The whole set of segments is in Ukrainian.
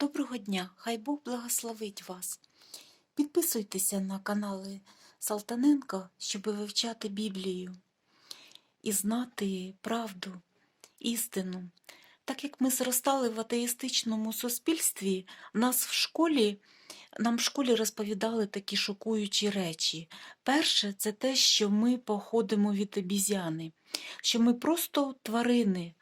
Доброго дня! Хай Бог благословить вас. Підписуйтеся на канали Салтаненко, щоб вивчати Біблію і знати правду, істину. Так як ми зростали в атеїстичному суспільстві, нас в школі, нам в школі розповідали такі шокуючі речі. Перше, це те, що ми походимо від обізяни, що ми просто тварини,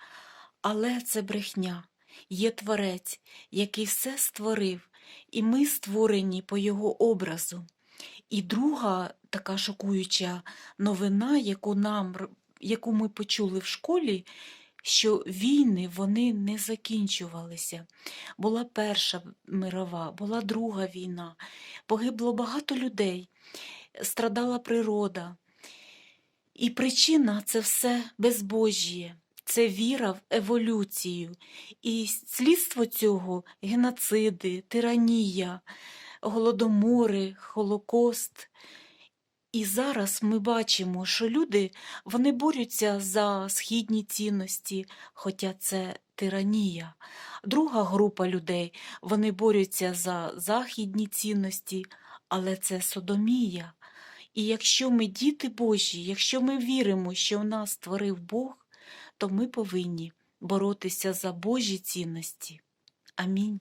але це брехня. Є творець, який все створив, і ми створені по його образу. І друга така шокуюча новина, яку нам яку ми почули в школі, що війни вони не закінчувалися. Була перша мирова, була друга війна, погибло багато людей, страдала природа. І причина це все безбожіє, це віра в еволюцію. І слідство цього геноциди, тиранія, голодомори, Холокост. І зараз ми бачимо, що люди вони борються за східні цінності, хоча це тиранія. Друга група людей вони борються за західні цінності, але це содомія. І якщо ми діти Божі, якщо ми віримо, що в нас створив Бог, то ми повинні боротися за Божі цінності. Амінь.